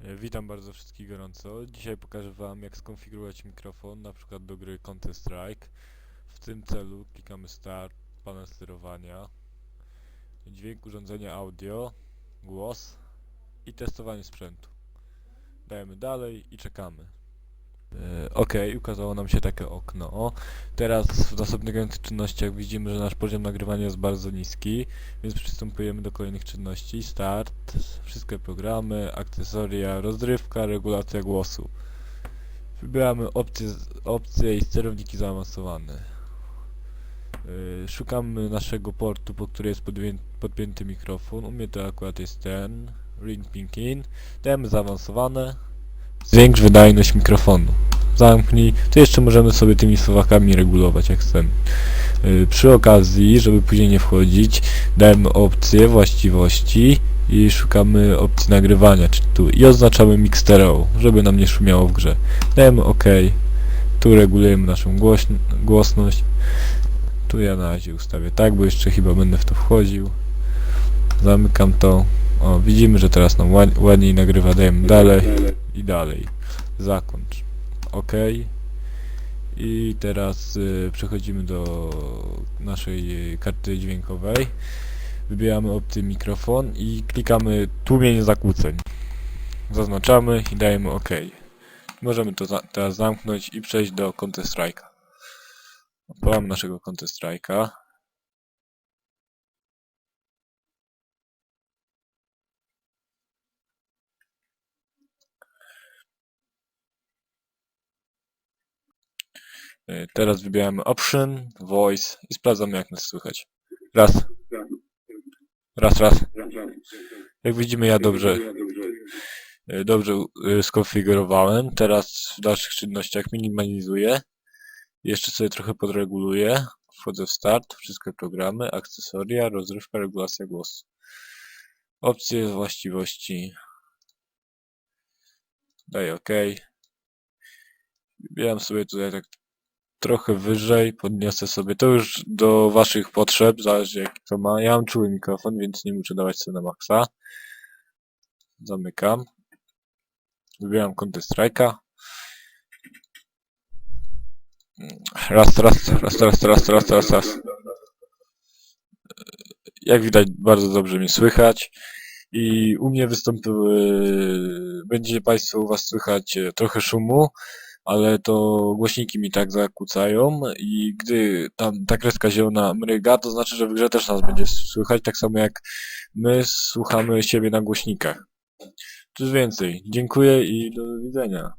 E, Witam bardzo wszystkich gorąco. Dzisiaj pokażę Wam jak skonfigurować mikrofon, na przykład do gry Counter Strike. W tym celu klikamy Start, panel sterowania, dźwięk urządzenia audio, głos i testowanie sprzętu. Dajemy dalej i czekamy. E, Ok, ukazało nam się takie okno. Teraz w następnych czynnościach widzimy, że nasz poziom nagrywania jest bardzo niski, więc przystępujemy do kolejnych czynności. Start, wszystkie programy, akcesoria, rozrywka, regulacja głosu. Wybieramy opcje, opcje i sterowniki zaawansowane. Yy, szukamy naszego portu, po który jest podpięty mikrofon. U mnie to akurat jest ten, Ring Pink In. Dajemy zaawansowane. Zwiększ wydajność mikrofonu. Zamknij. Tu jeszcze możemy sobie tymi słowakami regulować jak chcemy. Yy, przy okazji, żeby później nie wchodzić, dajemy opcję właściwości i szukamy opcji nagrywania, czy tu i oznaczamy mix stereo, żeby nam nie szumiało w grze. Dajemy OK. Tu regulujemy naszą głośn głosność. Tu ja na razie ustawię tak, bo jeszcze chyba będę w to wchodził. Zamykam to. O, widzimy, że teraz nam ład ładniej nagrywa. Dajemy dalej i dalej. Zakończ. OK. I teraz y, przechodzimy do naszej karty dźwiękowej. Wybieramy opcję mikrofon i klikamy tłumienie zakłóceń. Zaznaczamy i dajemy OK. Możemy to za teraz zamknąć i przejść do Counter Strike'a. Odpalamy naszego Counter Strike'a. Teraz wybieramy Option, Voice i sprawdzamy jak nas słychać. Raz. Raz, raz. Jak widzimy ja dobrze, y, dobrze y, skonfigurowałem. Teraz w dalszych czynnościach minimalizuję. Jeszcze sobie trochę podreguluję. Wchodzę w start, wszystkie programy, akcesoria, rozrywka, regulacja głosu. Opcje właściwości. Daję OK. Wybieram sobie tutaj tak trochę wyżej, podniosę sobie. To już do waszych potrzeb, zależy jaki to ma. Ja mam czuły mikrofon, więc nie muszę dawać sobie na maksa. Zamykam. Wybieram Counter Strike'a. Raz, raz, raz, raz, raz, raz, raz, raz. Jak widać, bardzo dobrze mnie słychać. I u mnie wystąpiły, będzie Państwo u Was słychać trochę szumu, ale to głośniki mi tak zakłócają i gdy tam ta kreska zielona mryga, to znaczy, że w grze też nas będzie słychać, tak samo jak my słuchamy siebie na głośnikach. Cóż więcej, dziękuję i do widzenia.